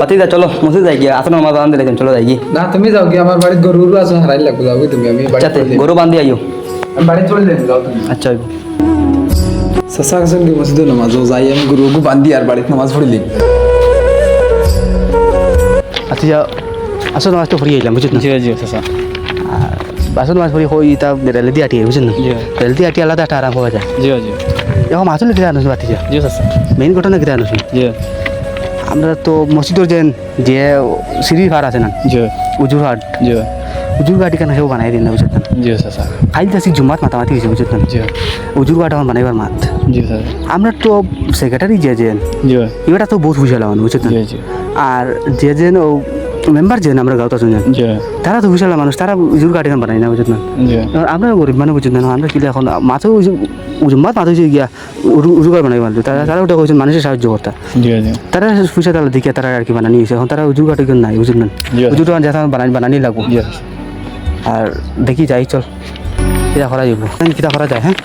পাতি যা চলো মসজিদ যাই গিয়া। আসলে আমার বাগান দিলে চলো যাই গিয়ে। না তুমি যাও কি আমার বাড়িতে গরু গরু আছে হারাই লাগবে যাও তুমি আমি বাড়ি যাতে গরু বান্ধি আইও। আমি বাড়ি চলে যাই যাও তুমি। আচ্ছা সসা কাছেন কি মসজিদে নামাজ যাই আমি গরু গরু বান্ধি আর বাড়িতে নামাজ পড়লি আচ্ছা যা আসলে নামাজ তো ফুরিয়ে এলাম বুঝছেন জি জি চাচা আসলে নামাজ ফুরিয়ে হই তা রেলে দিয়ে আটিয়ে বুঝছেন। রেলে দিয়ে আটিয়ে আলাদা একটা আরাম পাওয়া যায়। জি জি। এখন আসলে কিনা আনুস বাতি যা? জি চাচা মেইন ঘটনা কিনা আনুস? জি। আমরা তো মসজিদের যে যে সিঁড়ি ভাড় আছে না? জি। উজুর হাট জি। উজুর গাড়ি কেন সেও বানাই দিন না জি যাচ্ছি জুমাত মাতামাতি গেছে বুঝছেন? না জি। উজুর গাড়ি আমার বানাইবার মাত। আমরা তো সেক্রেটারি যে যেন। এবারটা তো বহুত বুঝালাম জি আর যে যেন ও মেম্বার যেন আমরা গাঁওতে শুনছেন তারা তো বুঝালাম মানুষ তারা উজুর গাড়ি বানাই না বুঝছেন? না আমরা গরিব মানে বুঝছেন? না আমরা কিলে এখন মাথা উজুমাত মাথা হয়েছে গিয়া গাড়ি বানাই মানলো তারা তারা ওটা কইছেন মানুষের সাহায্য করতা। জি জি। তারা পয়সা তাহলে দিকে তারা আর কি বানানি হয়েছে এখন তারা উজু গাড়ি নাই বুঝছেন না। জি। উজুটা যেটা বানানি বানানি লাগবো। আর দেখি যাই চল। কিতা করা যাব কিতা করা যায় হ্যাঁ?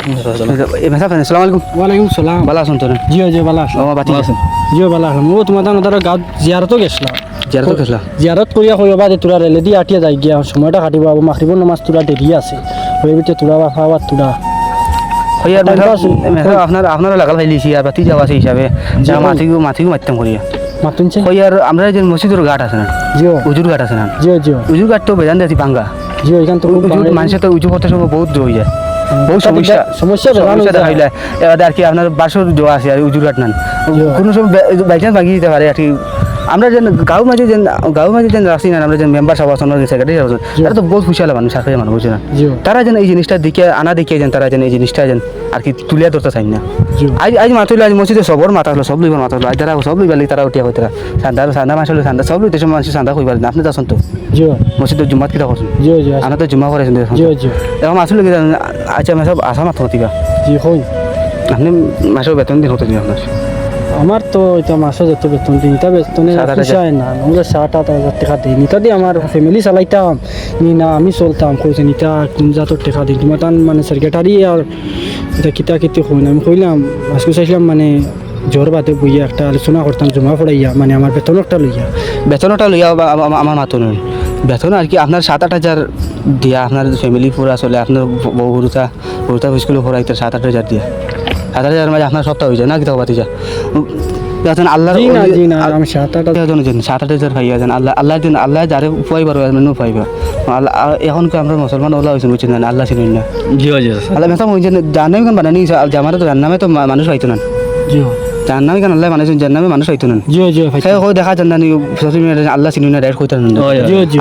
মেসা ফেন আসসালামু আলাইকুম। ওয়ালাইকুম সালাম। ভালো আছেন তোরা জিও জিও ভালো আসলাম ও বাতি জিও ভালো আসলাম ও তোমার তার তারা গাঁত জিয়ারতো গেছিলাম জিয়ারত গেছলা? জিয়ারত করিয়া কইবা বাদে তোরা রেলে দিয়ে আটিয়া যাই গিয়া। সময়টা কাটিব মাখরিবর নামাজ তোরা দেরি আছে। ওই ভিতরে তোরা বা খাওয়ার তোরা। আপনার আপনারা লাগাল ফাইলিছি আর বাতি যাওয়া আছে হিসাবে। যা মাথিগু মাথিগু মারতাম করিয়া। মাতুনছে হইয়ার আমরা যে মসজিদের ঘাট আছে না জিও উজুর ঘাট আছে না জিও জিও উজুর ঘাট তো বেজান দেখি ভাঙ্গা জিও এখান তো মানুষের তো উঁচু করতে সময় বহুত হয়ে যায়। বহুত সমস্যা। সমস্যা সমস্যা যায়। দেখাইলে এবার আর কি আপনার বাসর জোয়া আছে আর উজুর ঘাট নান। কোনো সময় বাই চান্স ভাঙিয়ে দিতে পারে আর কি। আমরা যেন গাঁও মাঝে যেন গাঁও মাঝে যেন রাখছি না আমরা যেন মেম্বার সব আছেন সেক্রেটারি আছেন তারা তো বহুত খুশি হলো মানুষ সাথে মানুষ বুঝছে না? তারা যেন এই জিনিসটা দিকে আনা দিকে যেন তারা যেন এই জিনিসটা যেন আর কি তুলিয়া ধরতে চাই না। আজ আজ মাথা আজ মসজিদে সবর মাথা হলো সব লইবার মাথা হলো। আজ তারা সব লইবার তারা উঠিয়া হইতে সান্দা সান্দা মাস হলো সান্দা সব লইতে মানুষ সান্দা কইবার না আপনি তো? আছেন তো জিও মসজিদের জুমাত কিটা করছেন আনা তো জুমা করেছেন এখন। আসলে আচ্ছা আমি সব আসা দিবা জিও আপনি মাসের বেতন দিন হতে দিন আপনার। আমার তো এটা মাসে যত বেতন দিই নিতা বেতনে আট না আমরা সাত আট হাজার টাকা দিই নিতা দিয়ে আমার ফ্যামিলি চালাইতাম। নি না আমি চলতাম কইছে নিতা কোন জাতর টাকা দিই? তোমার তান মানে সেক্রেটারি আর এটা কিতা কিতি কই না। আমি কইলাম আজকে চাইছিলাম মানে জ্বর বাদে বইয়া একটা আলোচনা করতাম জমা পড়াইয়া মানে আমার বেতন একটা লইয়া। বেতনটা লইয়া আমার মাতো নয়। বেতন আর কি আপনার সাত আট হাজার দিয়া আপনার ফ্যামিলি পুরা চলে আপনার বউ গুরুতা গুরুতা স্কুলে পড়াইতে সাত আট হাজার দিয়া। সাত আট হাজার মাঝে আপনার সপ্তাহ হয়ে যায় না কি তাও বাতি যা আল্লাহর জি জি আমি সাত আট হাজার সাত আট হাজার ভাইয়া যান আল্লাহ আল্লাহ দিন আল্লাহ যারে উপাইবার মানে উপাইবার আল্লাহ এখন কি আমরা মুসলমান ওলা হয়েছেন বুঝছেন না আল্লাহ চিনুন না। জি জি আল্লাহ জাহান্নামি গান বানানি? জামারে তো জাহান্নামে তো মানুষ হইতো না। জিও জাহান্নামি গান আল্লাহ বানাইছেন জাহান্নামে মানুষ হইতো না। জিও জিও ভাই। দেখা যান না সোশ্যাল মিডিয়া আল্লাহ চিনুন না ডাইরেক্ট কইতেন না।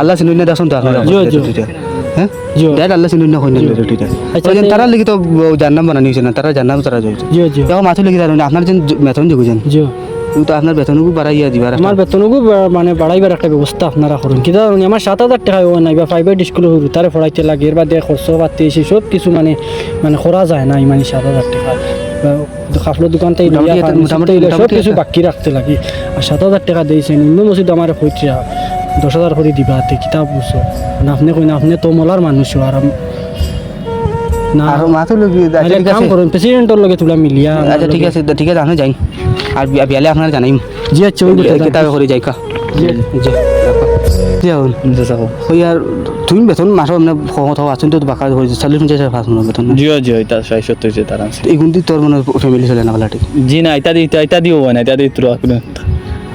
আল্লাহ চিনুন না দেখুন তো আপনারা জিও, জিও। হ্যাঁ। ডাইরেক্ট আল্লাহ চিনুন না কইন তে- তারা লিখি তো জাহান্নাম বানানি হইছে না তারা জাহান্নাম তারা যাইছে জিও জিও এখন মাথা লিখি তারা আপনার যেন বেতন যে বুঝেন জিও তো আপনার বেতনকু বাড়াইয়া দিবার আমার বেতনকু মানে বাড়াইবার একটা ব্যবস্থা আপনারা করুন। কিন্তু আমার সাত হাজার টাকা নাই বা প্রাইভেট স্কুলে হরু তারে পড়াইতে লাগে এর বাদে খরচ পাতি সব কিছু মানে মানে করা যায় না ইমানি সাত হাজার টাকা। কাপড়ের দোকান থেকে সব কিছু বাকি রাখতে লাগে। আর সাত হাজার টাকা দিয়েছেন অন্য মসজিদ আমার হইছে দশ হাজার করে দিবা তে কিতাব বুঝছ আপনি কই না আপনি তো মলার মানুষ আর না আর মাথা লিখি নাহলে ঠিক কাম আছে। করুন প্রেসিডেন্টর লগে তুলা মিলিয়া আচ্ছা ঠিক আছে ঠিক আছে আমি যাই। আর বিয়ালে আপনার জানাইম। জি আচ্ছা ওই কথা যান। কিতাবে করে যাই কা জি জি তুমি বেতন মানে কথা আছেন তো বাকা হয়েছে চল্লিশ পঞ্চাশ হাজার পাঁচ মনে বেতন আছে এই গুণটি তোর মানে ফ্যামিলি চলে না ঠিক জি না না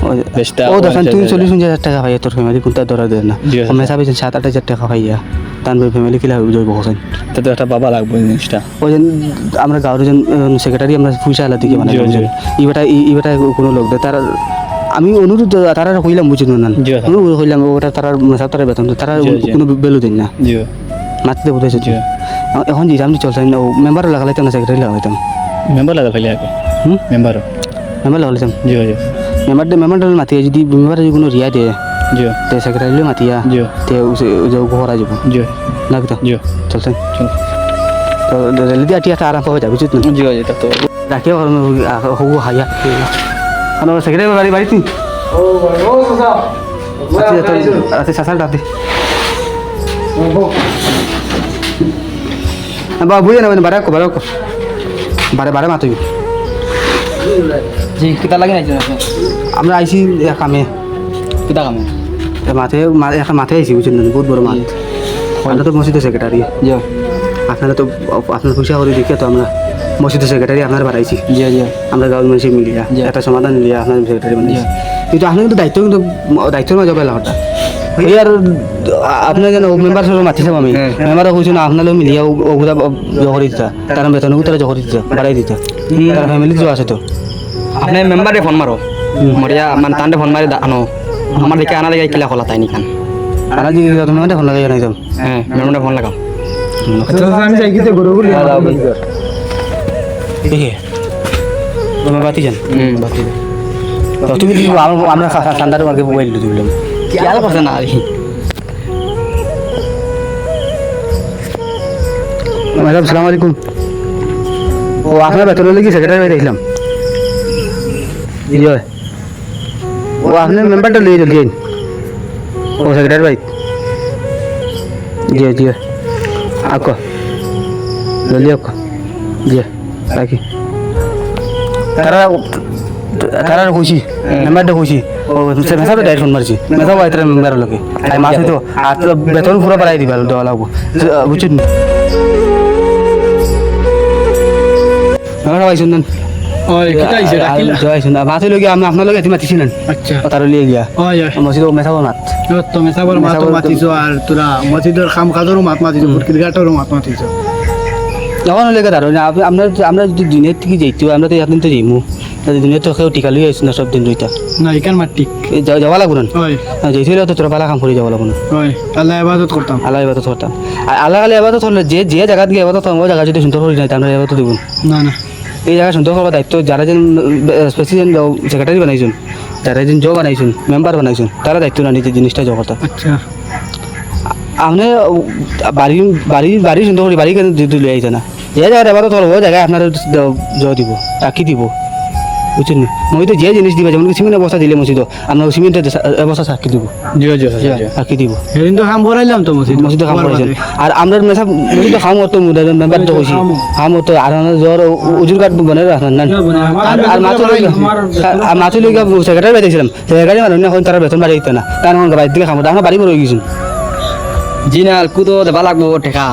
ও দেখেন যে- চল্লিশ পঞ্চাশ হাজার টাকা পাইয়া তোর ফ্যামিলি কোনটা ধরা দেয় না। জি, আছে। আমি ভাবিছেন সাত আট হাজার টাকা পাইয়া তার ফ্যামিলি কিলা জৈব হোসেন এটা তো একটা বাবা লাগবে জিনিসটা। ওই যে আমরা গাঁৱৰ যেন সেক্রেটারি আমরা পয়সা আলা দিকে মানে। ইবেটা ইবেটা কোনো লোক দেয় তারা আমি অনুরোধ তারা কইলাম বুঝিল না। অনুরোধ কইলাম ওটা তারা তারা বেতন। তারা। কোনো বেলু দেন না। মাতিতে বুঝাইছে জি। এখন যে আমি চলছে না মেম্বার লাগালাইতাম না সেক্রেটারি লাগাইতাম। মেম্বার লাগা ফেলে মেম্বার মেম্বার লাগাইতাম জি জি। মেম্বার মেম্বার মাতিয়া যদি মেম্বার যদি কোনো রিয়া দিয়ে জি তে সেক্রেটারি মাতিয়া জি তে ঘরা যাব জি না কিতা জি চলছেন চল তো রেলি দিয়ে আটি একটা আরাম পাওয়া যায় বুঝিত না জি জি এটা তো রাখিও হবু হাইয়া আমার সেক্রেটারি বাড়ি বাড়িতে ও ও সসা আচ্ছা সাসার ডাতে বাবা বুঝে নেবেন বারে বারে বারে বারে মাতুই জি কিতা লাগে না আমরা আইছি কামে। কিতা কামে? মাঠে একটা মাঠে আইসি বুঝছেন বহুত বড় মাঠ। আমরা তো মসজিদের সেক্রেটারি আপনারা তো আপনার পয়সা করে দেখে তো আমরা। মসজিদের সেক্রেটারি আপনার বাড়াইছি। জি জি। আমরা গাঁৱৰ মানুষ মিলিয়া। একটা সমাধান মিলিয়া আপনার সেক্রেটারি বানাইছি। কিন্তু আপনার কিন্তু দায়িত্ব কিন্তু দায়িত্বের মাঝে পেলা হঠাৎ এই আর আপনার যেন মেম্বার সব মাতিছে আমি হ্যাঁ। মেম্বারে কৈছো না আপনার মিলিয়া ওগুলা জহরি দিতা তার বেতন তারা জহরি দিতা বাড়াই দিতা তার ফ্যামিলি তো আছে তো। আপনি মেম্বারে ফোন মারো। মরিয়া মানে তান্ডে ফোন মারি আনো। আমার দিকে আনা দিকে কিলা খোলা তাই নিখান তুমি মানে ফোন লাগাই জানাই যাম। হ্যাঁ ফোন লাগাও? আমি যাই গরু গুলি দেখে। তুমি বাতি যান। হুম তুমি আমরা ঠান্ডার মার্কে মোবাইল দিলাম কিয়াল করছে না আর কি ম্যাডাম সালাম আলাইকুম। ও আপনার বেতন লাগি সেক্রেটারি ভাই দেখলাম? জি হয়। ও আপনার মেম্বারটা লিয়ে জলদি আইন ও সেক্রেটারি ভাই জি জি আক জলদি আক জি রাখি তারা তারা খুশি মেম্বারটা খুশি ও মেসাবে ডাইরেক্ট ফোন মারছি মেসাবো আইতারা মেম্বার লোকে আই মাস হয়তো আর তো বেতন পুরো বাড়াই দিবা দেওয়া লাগবো বুঝছেন আমরা পাইছেন না ওই কিতা আইছে ডাকিলা জয় না মাথে লগে আমি আপনার লগে এতি মাতিছিলেন। আচ্ছা। তার লিয়ে গিয়া। ওই ওই মসজিদ মেসাবো মাত। তো মেসাবর মাতো মাতিছো আর তোরা মসজিদের খাম কাজরও মাত মাতিছো ফুটকির ঘাটরও মাত মাতিছো। যখন লেগে দাঁড়ো না আপ- আমরা আমরা যদি দুনিয়ার থেকে যাইতো আমরা তো একদিন তো যাইমু। দুনিয়া তো কেউ টিকা লই আইসি না সব দিন রইতা না এখান মাত ঠিক। যা- যাওয়া লাগবো না? ওই যাইছিল তো তোরা পালা কাম করে যাওয়া লাগবো না। আল্লাহ ইবাদত করতাম আল্লাহ এবার ধরতাম আর আল্লাহ আল্লাহ এবার ধরলে যে যে জায়গা গিয়ে এবার তো ওই জায়গা যদি সুন্দর করি নাই আমরা এবার তো দিব না না। এই জায়গা সুন্দর করার দায়িত্ব যারা যেন প্রেসিডেন্ট সেক্রেটারি বানাইছেন যারা যেন জব বানাইছেন মেম্বার বানাইছেন তারা দায়িত্ব না নিজের জিনিসটা জব কথা আচ্ছা। আপনি বাড়ি বাড়ি বাড়ি সুন্দর করে বাড়ি কেন দিতে লিয়ে আইছে না। এই জায়গাটা এবার তো জায়গায় আপনার জ দিব রাখি দিব। বুঝছেন? নি? মই তো যে জিনিস দিবা যেমন সিমেন্ট অবস্থা দিলে মসজিদ আমরা সিমেন্টের অবস্থা সাক্ষী দিব। জি জি রাখি দিব। সেদিন তো খাম করাইলাম তো মসজিদ। মসজিদে কাম করেছেন আর আমরা মেসা মসজিদে খাম করতো মেম্বার তো কইছি খাম করতো আর জ্বর উজুর কাঠ বনে রাখেন না আর মাথা লই আর মাথা লই সেক্রেটারি বাইতেছিলাম সেক্রেটারি মানে এখন তারা বেতন বাড়ি দিতে না। তার এখন বাড়ির দিকে খাম। আমরা বাড়ি বড় হয়ে গেছেন জি না কুতো দেবা লাগবো টেকা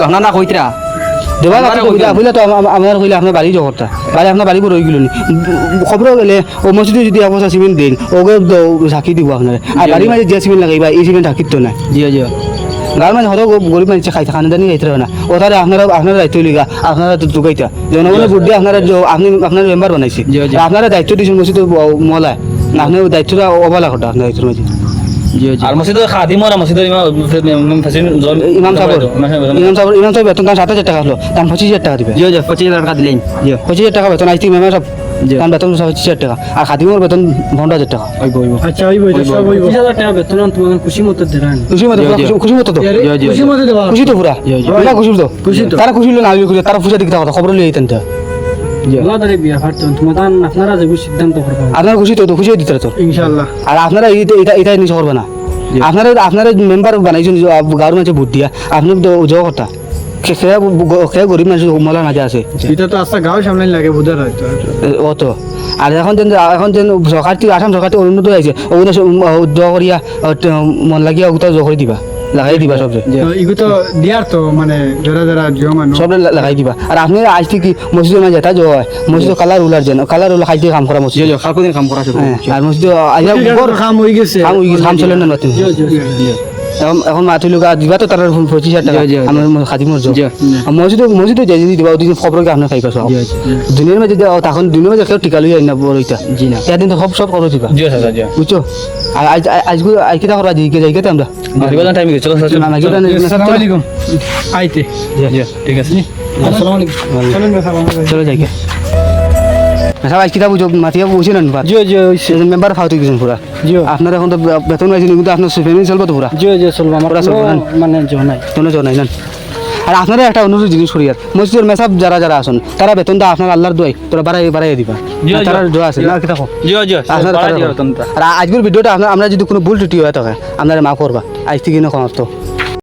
গহনা না কইতরা। দেবা তো আমার আপনার বাড়ি জগরটা বাড়ি আপনার বাড়ি বড় গেল খবর গেলে ও মসজিদে যদি অবস্থা সিমেন্ট দিন ওকে সাক্ষী দিব আপনার আর বাড়ির মাঝে যে সিমেন্ট লাগাইবা এই সিমেন্ট থাকিত তো না জি জি গাঁর মানে হয়তো গরিব মানুষ খাই খান জানি খাইতে হবে না ও তাহলে আপনারা আপনারা দায়িত্ব লিগা আপনারা তো দুগাইতা জনগণের বুদ্ধি আপনারা যে- আপনি মেম্বার বানাইছে। আপনারা দায়িত্ব দিয়েছেন মসজিদ মলায় না আপনার দায়িত্বটা অবলা করতে আপনার দায়িত্বের মাঝে জি জি আর মসজিদের খাদিম আর মসজিদের ইমাম ফেসিন ইমাম সাহেব। ইমাম সাহেব ইমাম সাহেব বেতন তার সাত হাজার টাকা হলো। তার পঁচিশ হাজার টাকা দিবে। জি জি পঁচিশ হাজার টাকা দিলেন। জি। পঁচিশ হাজার টাকা বেতন আইসি মেম্বার সব তার বেতন পঁচিশ হাজার টাকা। আর খাদিমের বেতন পনেরো হাজার টাকা। আচ্ছা ওই বই পঁচিশ হাজার টাকা বেতন তোমার খুশি মতো দেন। খুশি মতো খুশি- খুশি মতো তো। খুশি মতো খুশি তো পুরা খুশি তো খুশি তো। তারা খুশি হলো না তারা কথা খবর লিয়ে তো। আপনারা খুশি তো তো খুশি দিতে তো? ইনশাআল্লাহ। আর আপনারা এটা এটা এটা নিচে করবে না। আপনারা আপনারা মেম্বার বানাইছেন গাঁৱৰ মানুহে ভোট দিয়া আপনি জব কথা সেয়া সেয়া গরিব মানুষ মলার মাঝে আছে। এটা তো আস্তা গাঁও সামনে লাগে বুঝার হয়তো ও তো আর এখন যেন এখন যেন সরকার থেকে আসাম সরকার থেকে উন্নত হয়েছে ওগুলো করিয়া মন লাগিয়া ওগুলো করে দিবা। লাগাই দিবা সবরে এগুলো তো দিয়ার তো মানে যারা যারা জিও মানুষ সবরে লাগাই দিবা। আর আপনি আজ থেকে মসজিদের মাঝে এটা জয় মসজিদ কালার উলার যেন কালার উলা খাইতে কাম করা মসজিদ জি দিন কাম করা আর মসজিদ আজ কাম হয়ে গেছে। কাম হয়ে গেছে, কাম চলে না নতুন? এখন এখন মাথুই লোক দিবা তো তার পঁচিশ হাজার টাকা। আমার খাদি মর। মসজিদ মসজিদ যাই যদি দিবা ওদিন খবর আপনি খাই জি। দুনিয়ার মাঝে যে তখন দুনিয়ার মাঝে কেউ টিকা লই আইনা বড় ইটা জি না। এদিন তো সব সব করো দিবা। জি স্যার বুঝছ আর আজ আজকে আজ কিটা করবা দিকে যাই কেতে আমরা টাইম গেছে চলো না না আসসালামু আলাইকুম। আইতে। জি ঠিক আছে। আসসালামু আলাইকুম চলেন না চলো যাই কে সব আজ কিটা বুঝো মাতিয়া বুঝছেন না জিও জিও মেম্বার ফাউতে পুরা। আপনার এখন তো বেতন পাইছেন কিন্তু আপনার ফ্যামিলি চলবো তো পুরা। চলবো। আমার? মানে জো নাই। কোনো জন নাই না আর আপনারা একটা অনুরোধ জিনিস করি আর। মসজিদের মেসাব যারা যারা আসুন তারা বেতনটা আপনার আল্লাহর দোয়াই তোরা বাড়াই বাড়াই দিবা। জি, জি। তারা দোয়া আছে। না কি দেখো জি জি। তোমরা আর আজকের ভিডিওটা আমরা যদি কোনো ভুল ত্রুটি হয়ে থাকে আপনারা মাফ করবা। আজ থেকে না ক্ষমাপ্ত